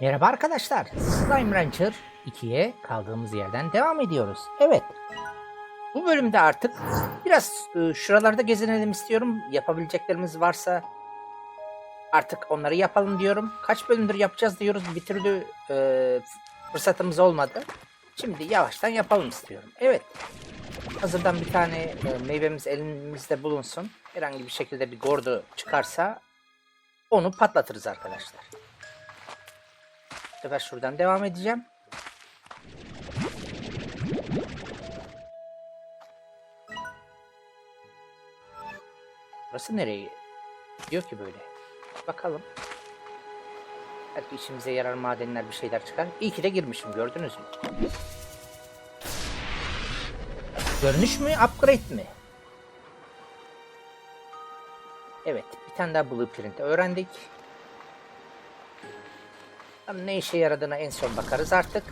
Merhaba arkadaşlar. Slime Rancher 2'ye kaldığımız yerden devam ediyoruz. Evet. Bu bölümde artık biraz e, şuralarda gezinelim istiyorum. Yapabileceklerimiz varsa artık onları yapalım diyorum. Kaç bölümdür yapacağız diyoruz. Bir türlü e, fırsatımız olmadı. Şimdi yavaştan yapalım istiyorum. Evet. Hazırdan bir tane e, meyvemiz elimizde bulunsun. Herhangi bir şekilde bir gordo çıkarsa onu patlatırız arkadaşlar. Sefer şuradan devam edeceğim. Burası nereye gidiyor ki böyle? Bakalım. Belki işimize yarar madenler bir şeyler çıkar. İyi ki de girmişim gördünüz mü? Görünüş mü upgrade mi? Evet bir tane daha blueprint öğrendik. Ne işe yaradığına en son bakarız artık.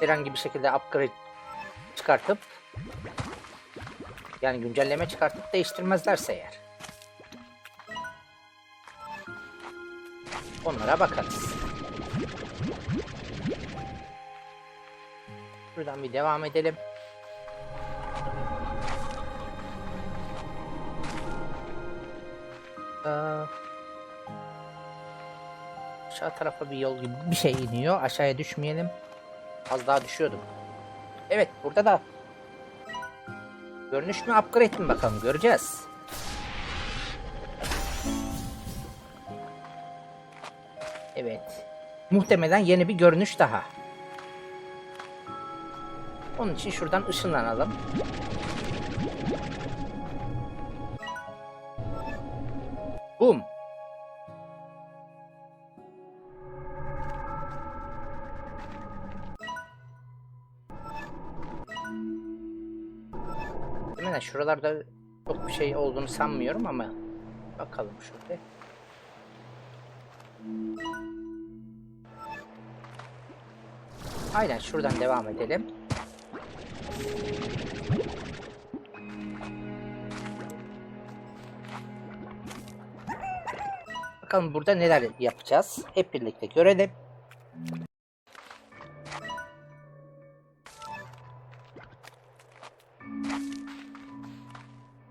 Herhangi bir şekilde upgrade çıkartıp yani güncelleme çıkartıp değiştirmezlerse eğer. Onlara bakarız. Buradan bir devam edelim. Ee, aşağı tarafa bir yol gibi bir şey iniyor. Aşağıya düşmeyelim. Az daha düşüyordum. Evet burada da görünüş mü upgrade mi bakalım göreceğiz. Evet. Muhtemelen yeni bir görünüş daha. Onun için şuradan ışınlanalım. Şuralarda çok bir şey olduğunu sanmıyorum ama bakalım şöyle. Aynen şuradan devam edelim. Bakalım burada neler yapacağız. Hep birlikte görelim.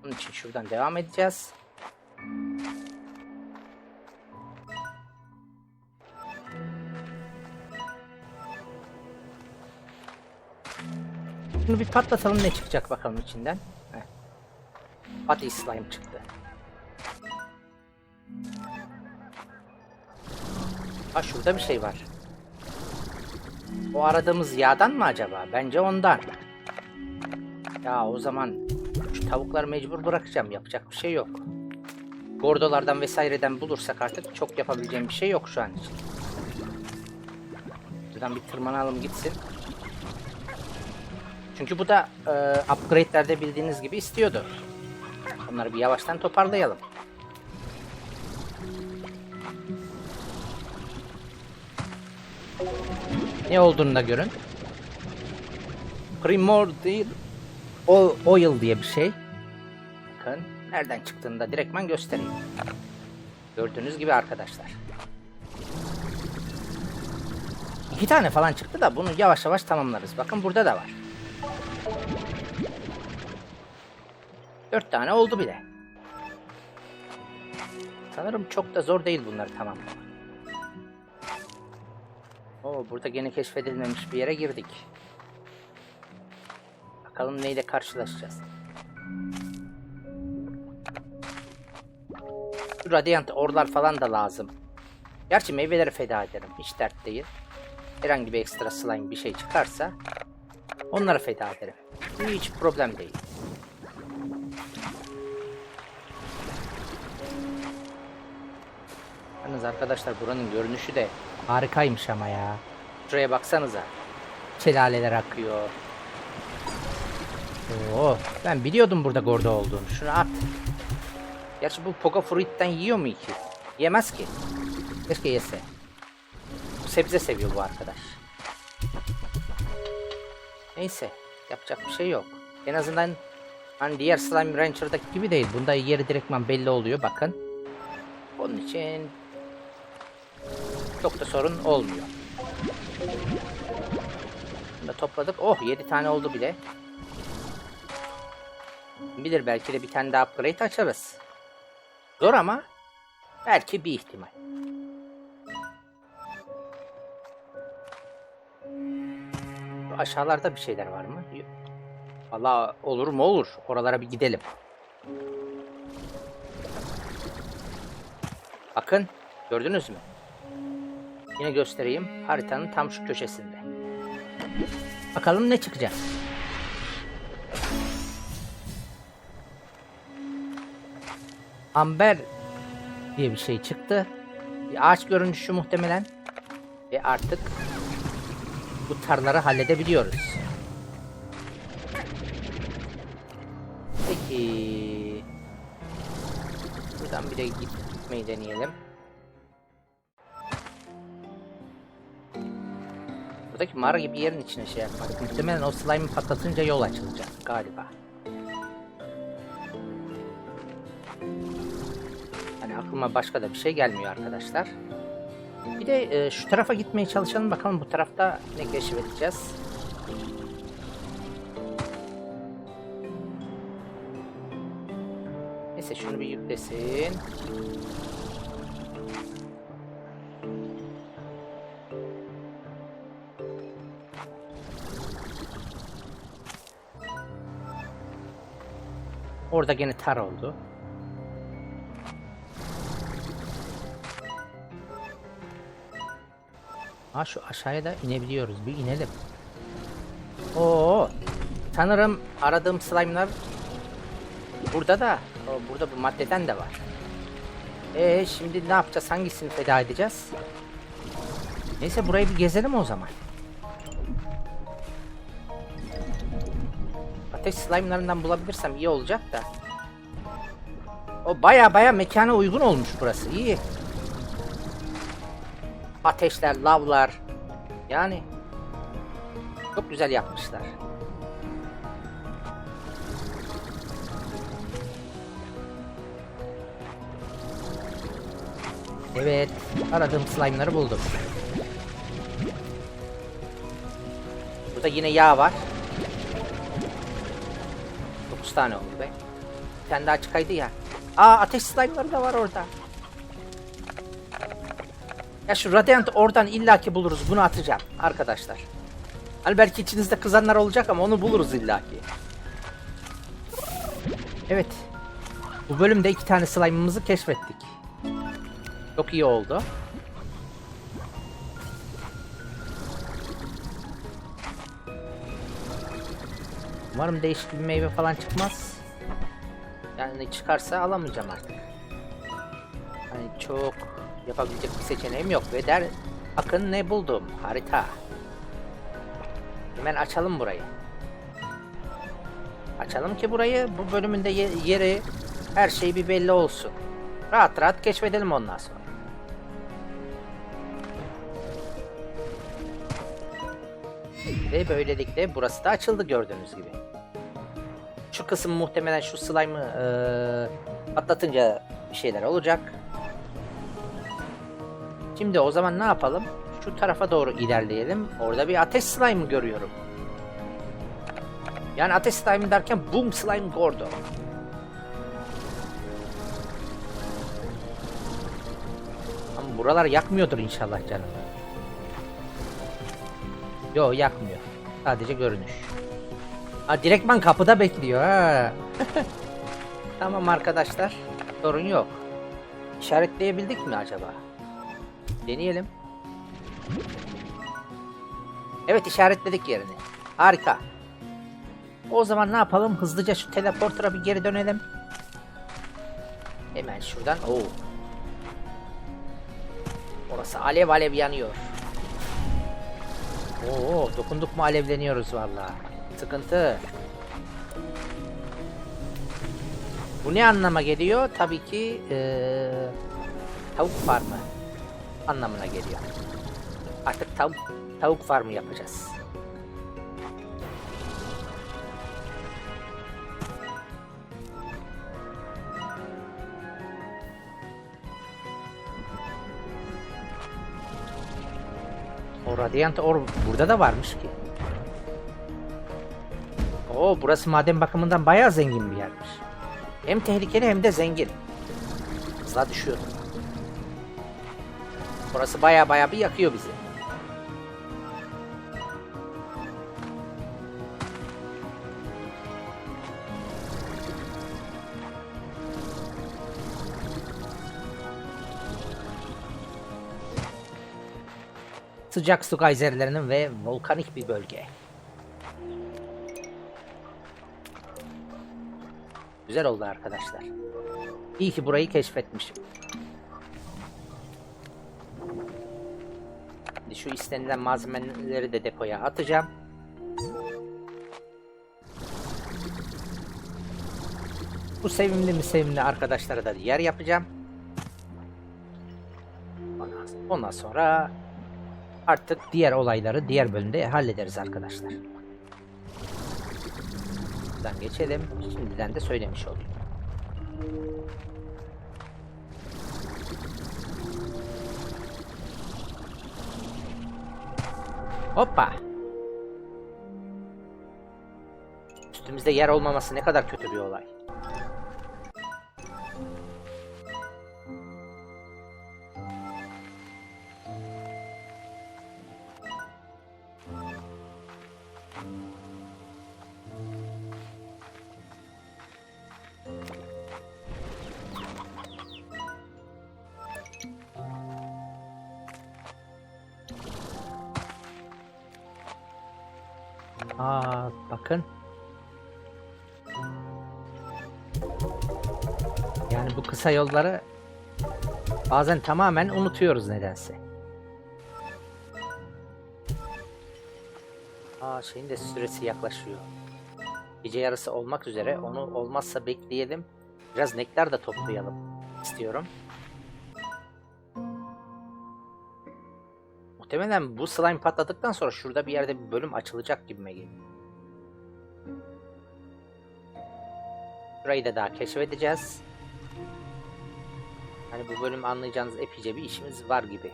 Bunun için şuradan devam edeceğiz. Bunu bir patlatalım ne çıkacak bakalım içinden. Heh. Body slime çıktı. Ha şurada bir şey var. O aradığımız yağdan mı acaba? Bence ondan. Ya o zaman şu tavukları mecbur bırakacağım. Yapacak bir şey yok. Gordolardan vesaireden bulursak artık çok yapabileceğim bir şey yok şu an için. Buradan bir tırmanalım gitsin. Çünkü bu da e, upgrade'lerde bildiğiniz gibi istiyordu. Onları bir yavaştan toparlayalım. Ne olduğunu da görün. Primordial O- Oil diye bir şey. Bakın nereden çıktığını da direktman göstereyim. Gördüğünüz gibi arkadaşlar. İki tane falan çıktı da bunu yavaş yavaş tamamlarız. Bakın burada da var. Dört tane oldu bile. Sanırım çok da zor değil bunları tamamlamak. Oo, burada gene keşfedilmemiş bir yere girdik. Bakalım neyle karşılaşacağız. Şu Radiant orlar falan da lazım. Gerçi meyveleri feda ederim. Hiç dert değil. Herhangi bir ekstra slime bir şey çıkarsa onları feda ederim. Hiç problem değil. Yalnız arkadaşlar buranın görünüşü de harikaymış ama ya. Şuraya baksanıza. Şelaleler akıyor. Oo, ben biliyordum burada gordo olduğunu. Şunu at. Gerçi bu Pogo Fruit'ten yiyor mu ki? Yemez ki. Keşke yese. Sebze seviyor bu arkadaş. Neyse. Yapacak bir şey yok. En azından hani diğer Slime Rancher'daki gibi değil. Bunda yeri direktman belli oluyor bakın. Onun için Çok da sorun olmuyor. Bunu da topladık. Oh 7 tane oldu bile. Bilir belki de bir tane daha upgrade açarız. Zor ama belki bir ihtimal. Aşağılarda bir şeyler var mı? Yok. Valla olur mu olur. Oralara bir gidelim. Bakın gördünüz mü? Yine göstereyim. Haritanın tam şu köşesinde. Bakalım ne çıkacak. Amber diye bir şey çıktı. Bir ağaç görünüşü muhtemelen. Ve artık bu tarları halledebiliyoruz. Peki. Buradan bir de gitmeyi deneyelim. Buradaki mağara gibi yerin içine şey yapmak. Muhtemelen o slime'ı patlatınca yol açılacak galiba. Aklıma başka da bir şey gelmiyor arkadaşlar. Bir de e, şu tarafa gitmeye çalışalım bakalım bu tarafta ne keşfedeceğiz. Neyse şunu bir yüklesin. Orada gene tar oldu. Ha şu aşağıya da inebiliyoruz. Bir inelim. Oo. Sanırım aradığım slime'lar burada da. Burada bu maddeden de var. Ee şimdi ne yapacağız? Hangisini feda edeceğiz? Neyse burayı bir gezelim o zaman. Ateş slime'larından bulabilirsem iyi olacak da. O baya baya mekana uygun olmuş burası. İyi. Ateşler, lavlar. Yani çok güzel yapmışlar. Evet, aradığım slime'ları buldum. Burada yine yağ var. 9 tane oldu be. Bir tane daha çıkaydı ya. Aa ateş slime'ları da var orada. Ya şu Radiant oradan illaki buluruz. Bunu atacağım arkadaşlar. Hani belki içinizde kızanlar olacak ama onu buluruz illaki. Evet. Bu bölümde iki tane slime'ımızı keşfettik. Çok iyi oldu. Umarım değişik bir meyve falan çıkmaz. Yani çıkarsa alamayacağım artık. Hani çok yapabilecek bir seçeneğim yok ve der bakın ne buldum harita. Hemen açalım burayı. Açalım ki burayı bu bölümünde ye- yeri her şey bir belli olsun. Rahat rahat keşfedelim ondan sonra. Ve böylelikle burası da açıldı gördüğünüz gibi. Şu kısım muhtemelen şu slime'ı eee, patlatınca bir şeyler olacak. Şimdi o zaman ne yapalım? Şu tarafa doğru ilerleyelim. Orada bir ateş slime görüyorum. Yani ateş slime derken boom slime gordo. Ama buralar yakmıyordur inşallah canım. Yo yakmıyor. Sadece görünüş. Ha direktman kapıda bekliyor ha. tamam arkadaşlar. Sorun yok. İşaretleyebildik mi acaba? Deneyelim. Evet işaretledik yerini. Harika. O zaman ne yapalım? Hızlıca şu teleporter'a bir geri dönelim. Hemen şuradan. Oo. Orası alev alev yanıyor. Oo, dokunduk mu alevleniyoruz valla. Sıkıntı. Bu ne anlama geliyor? Tabii ki eee, tavuk farmı anlamına geliyor. Artık tavuk tavuk farmı yapacağız. O Radiant Or burada da varmış ki. Oo burası maden bakımından bayağı zengin bir yermiş. Hem tehlikeli hem de zengin. Hızla düşüyor. Burası bayağı bayağı bir yakıyor bizi. Sıcak su gayzerlerinin ve volkanik bir bölge. Güzel oldu arkadaşlar. İyi ki burayı keşfetmişim. Şu istenilen malzemeleri de depoya atacağım. Bu sevimli mi sevimli arkadaşlara da yer yapacağım. Ondan- sonra artık diğer olayları diğer bölümde hallederiz arkadaşlar. Buradan geçelim. Şimdiden de söylemiş olayım. Hoppa. Üstümüzde yer olmaması ne kadar kötü bir olay. Kısa yolları bazen tamamen unutuyoruz nedense. Aa şeyin de süresi yaklaşıyor. Gece yarısı olmak üzere onu olmazsa bekleyelim. Biraz nektar da toplayalım istiyorum. Muhtemelen bu slime patladıktan sonra şurada bir yerde bir bölüm açılacak gibime geliyor. Burayı da daha keşfedeceğiz. Hani bu bölüm anlayacağınız epeyce bir işimiz var gibi.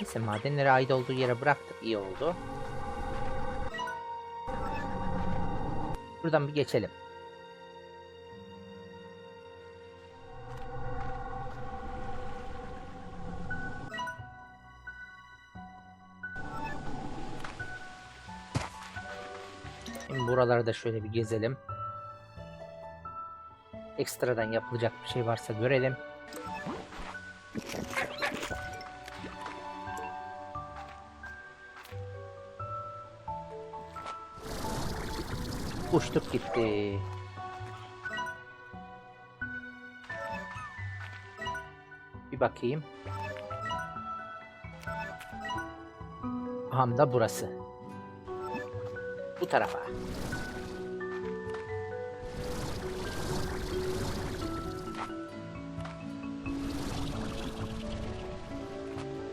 Neyse madenleri ait olduğu yere bıraktık iyi oldu. Buradan bir geçelim. Buraları da şöyle bir gezelim. Ekstradan yapılacak bir şey varsa görelim. Uçtuk gitti. Bir bakayım. Ham da burası. Tarafa.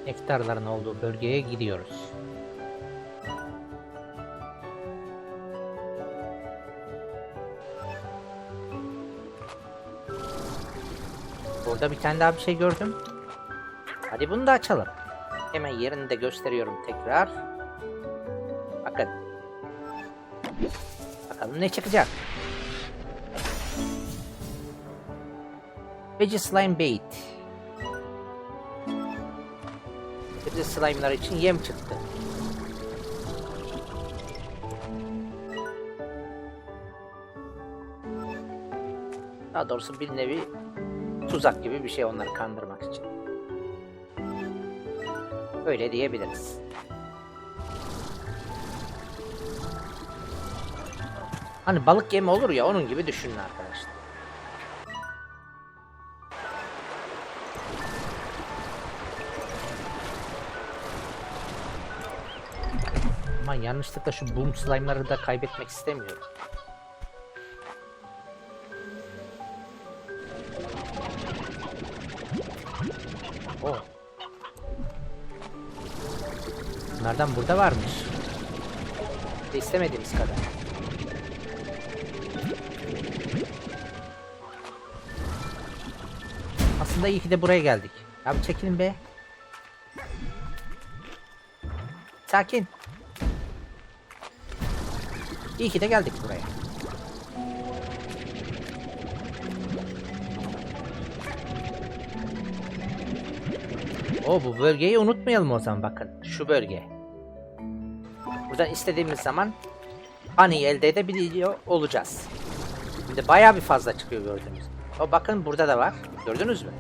Nektarların olduğu bölgeye gidiyoruz. Burada bir tane daha bir şey gördüm. Hadi bunu da açalım. Hemen yerini de gösteriyorum tekrar. Bakalım ne çıkacak. Veggie Slime Bait. Veggie Slime'lar için yem çıktı. Daha doğrusu bir nevi tuzak gibi bir şey onları kandırmak için. Öyle diyebiliriz. Hani balık yemi olur ya onun gibi düşünün arkadaşlar. Aman yanlışlıkla şu boom slime'ları da kaybetmek istemiyorum. O. Bunlardan burada varmış. İstemediğimiz kadar. Aslında iyi ki de buraya geldik. Abi çekilin be. Sakin. İyi ki de geldik buraya. O bu bölgeyi unutmayalım o zaman bakın. Şu bölge. Buradan istediğimiz zaman Honey elde edebiliyor olacağız. Şimdi bayağı bir fazla çıkıyor gördüğünüz. O bakın burada da var. Gördünüz mü?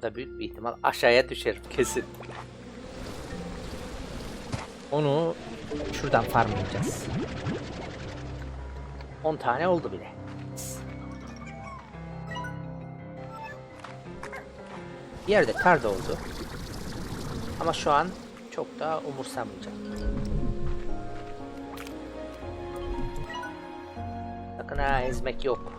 Aa, Orada büyük bir ihtimal aşağıya düşerim kesin. Onu şuradan farmlayacağız. 10 tane oldu bile. Bir yerde kar da oldu. Ama şu an çok da umursamayacak. Sakın ha ezmek yok.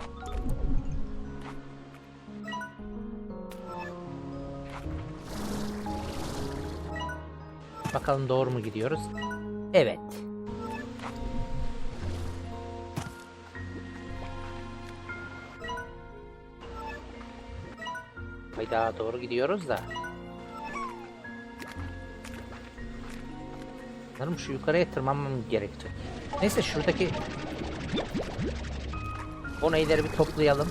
Bakalım doğru mu gidiyoruz? Evet. Hayda doğru gidiyoruz da. Sanırım şu yukarıya tırmanmam gerekecek. Neyse şuradaki onayları bir toplayalım.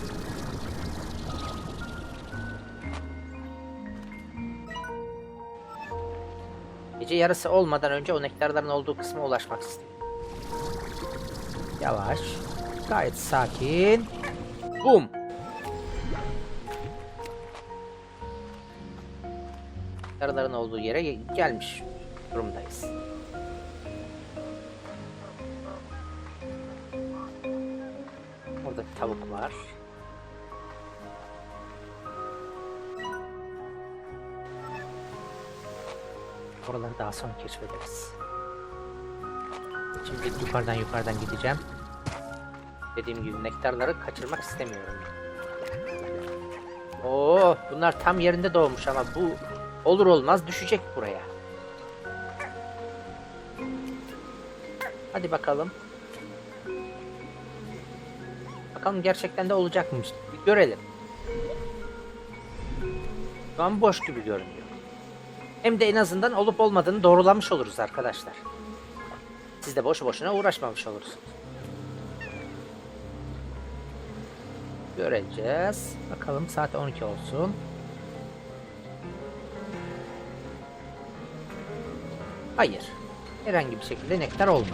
Gece yarısı olmadan önce o nektarların olduğu kısma ulaşmak istiyorum. Yavaş. Gayet sakin. Bum. Nektarların olduğu yere ge- gelmiş durumdayız. Orada tavuk var. Oraları daha sonra keşfederiz. Şimdi yukarıdan yukarıdan gideceğim. Dediğim gibi nektarları kaçırmak istemiyorum. Oo, bunlar tam yerinde doğmuş ama bu olur olmaz düşecek buraya. Hadi bakalım. Bakalım gerçekten de olacakmış. Bir görelim. Şu an boş gibi görünüyor. Hem de en azından olup olmadığını doğrulamış oluruz arkadaşlar. Siz de boşu boşuna uğraşmamış olursunuz. Göreceğiz. Bakalım saat 12 olsun. Hayır. Herhangi bir şekilde nektar olmadı.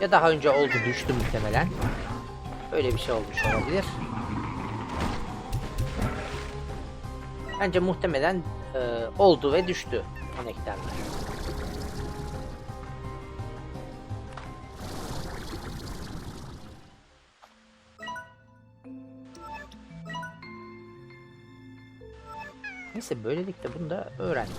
Ya daha önce oldu düştü muhtemelen. Öyle bir şey olmuş olabilir. Bence muhtemelen e, oldu ve düştü o nektarlar. Neyse böylelikle bunu da öğrendim.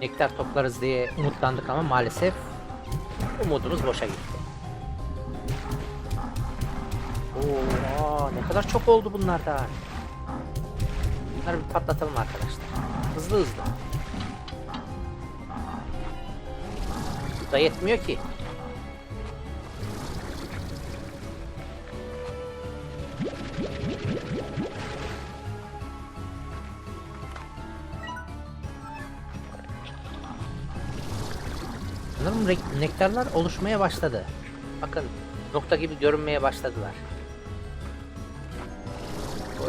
Nektar toplarız diye umutlandık ama maalesef umudumuz boşa gitti. Oo, ne kadar çok oldu bunlardan. Bunları bir patlatalım arkadaşlar. Hızlı hızlı. Bu da yetmiyor ki. Nektarlar oluşmaya başladı. Bakın nokta gibi görünmeye başladılar.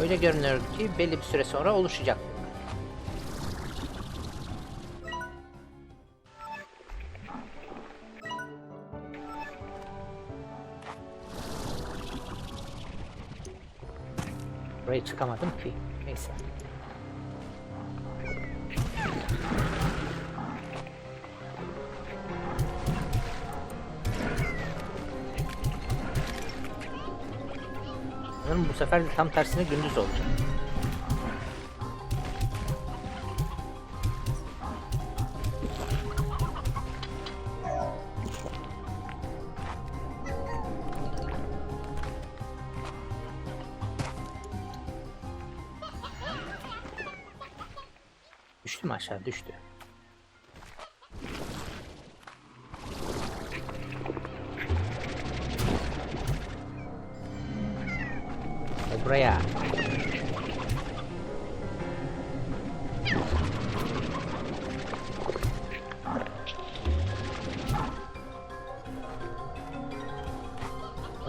Öyle görünüyor ki belli bir süre sonra oluşacak. Buraya çıkamadım ki. Neyse. sefer de tam tersine gündüz olacak. Düştü mü aşağı? Düştü.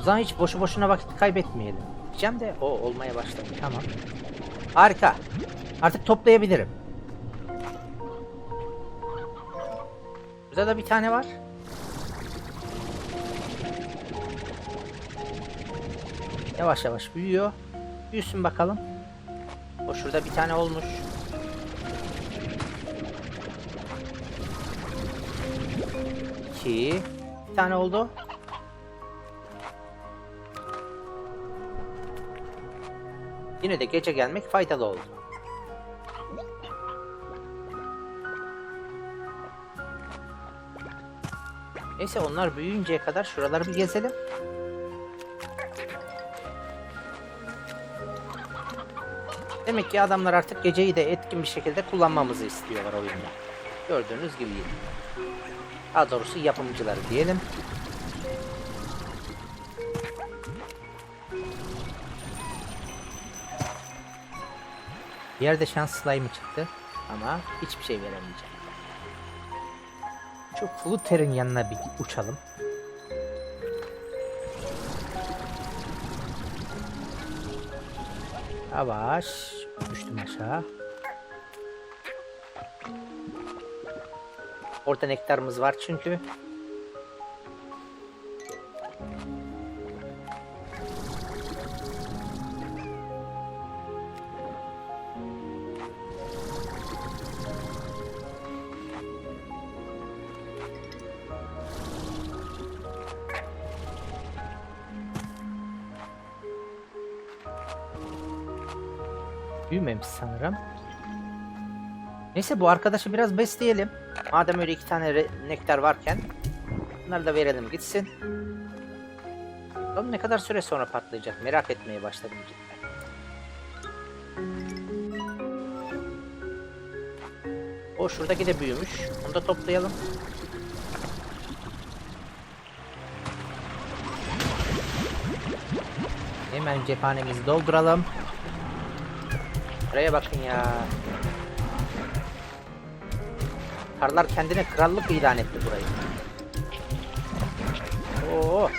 Zaman hiç boşu boşuna vakit kaybetmeyelim. Diyeceğim de o olmaya başladı. Tamam. Harika. Artık toplayabilirim. Burada da bir tane var. Yavaş yavaş büyüyor. Büyüsün bakalım. O şurada bir tane olmuş. İki. Bir tane oldu. Yine de gece gelmek faydalı oldu. Neyse onlar büyüyünceye kadar şuraları bir gezelim. Demek ki adamlar artık geceyi de etkin bir şekilde kullanmamızı istiyorlar oyunda. Gördüğünüz gibi. Daha doğrusu yapımcıları diyelim. Yerde şans slime'ı çıktı ama hiçbir şey veremeyeceğim. Şu Flutter'ın yanına bir uçalım. Yavaş. Düştüm aşağı. Orada nektarımız var çünkü. Büyümemiş sanırım. Neyse bu arkadaşı biraz besleyelim. Madem öyle iki tane nektar varken. Bunları da verelim gitsin. Bakalım ne kadar süre sonra patlayacak merak etmeye başladım cidden. O şuradaki de büyümüş. Onu da toplayalım. Hemen cephanemizi dolduralım. Buraya bakın ya. Karlar kendine krallık ilan etti burayı. Oo.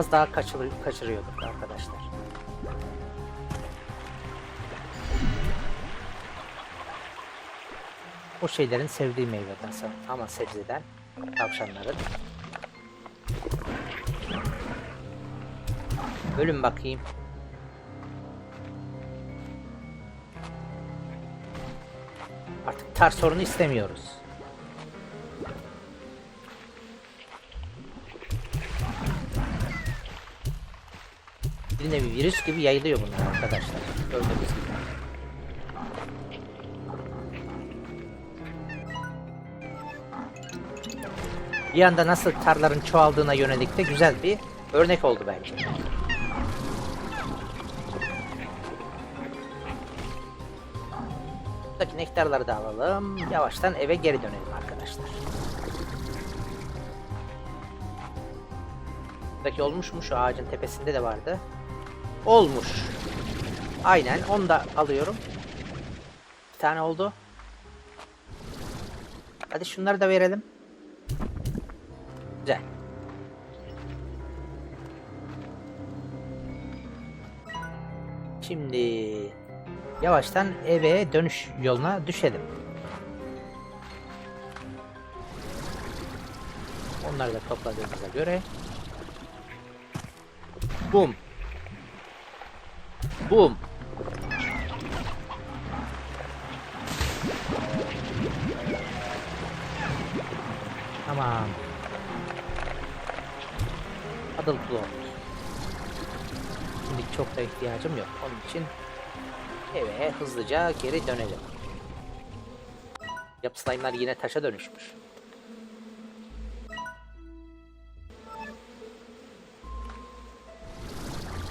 Az daha kaçır kaçırıyorduk arkadaşlar. O şeylerin sevdiği meyveden sa- ama sebzeden tavşanların. Ölün bakayım. Artık tar sorunu istemiyoruz. Bir nevi virüs gibi yayılıyor bunlar arkadaşlar. Gördüğünüz gibi. Bir anda nasıl tarların çoğaldığına yönelik de güzel bir örnek oldu bence. Buradaki nektarları da alalım. Yavaştan eve geri dönelim arkadaşlar. Buradaki olmuş mu? Şu ağacın tepesinde de vardı. Olmuş. Aynen onu da alıyorum. Bir tane oldu. Hadi şunları da verelim. Güzel. Şimdi yavaştan eve dönüş yoluna düşelim. Onları da topladığımıza göre. Bum. Bum. Tamam. Adıl Plot. Şimdi çok da ihtiyacım yok. Onun için eve hızlıca geri dönelim. Yap slime'lar yine taşa dönüşmüş.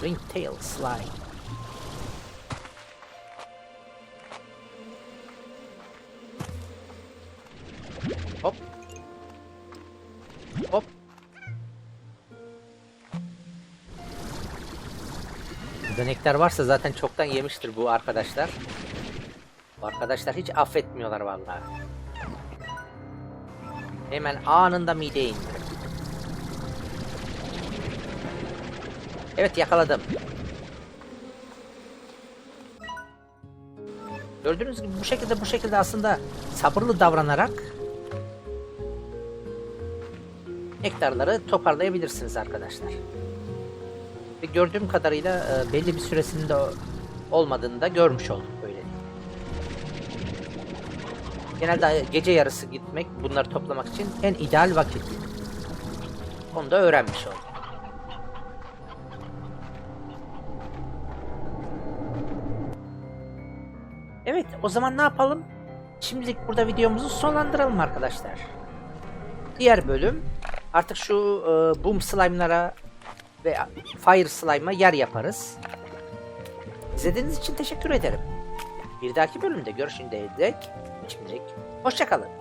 Ringtail slime. Dönekler varsa zaten çoktan yemiştir bu arkadaşlar. Bu arkadaşlar hiç affetmiyorlar vallahi. Hemen anında mideye indirin. Evet yakaladım. Gördüğünüz gibi bu şekilde bu şekilde aslında sabırlı davranarak nektarları toparlayabilirsiniz arkadaşlar. Ve gördüğüm kadarıyla e, belli bir süresinde olmadığını da görmüş olduk böyle. Genelde gece yarısı gitmek bunları toplamak için en ideal vakit. Onu da öğrenmiş olduk. Evet, o zaman ne yapalım? Şimdilik burada videomuzu sonlandıralım arkadaşlar. Diğer bölüm artık şu e, boom slime'lara ve fire slime'a yer yaparız. İzlediğiniz için teşekkür ederim. Bir dahaki bölümde görüşünceye dek şimdilik hoşçakalın.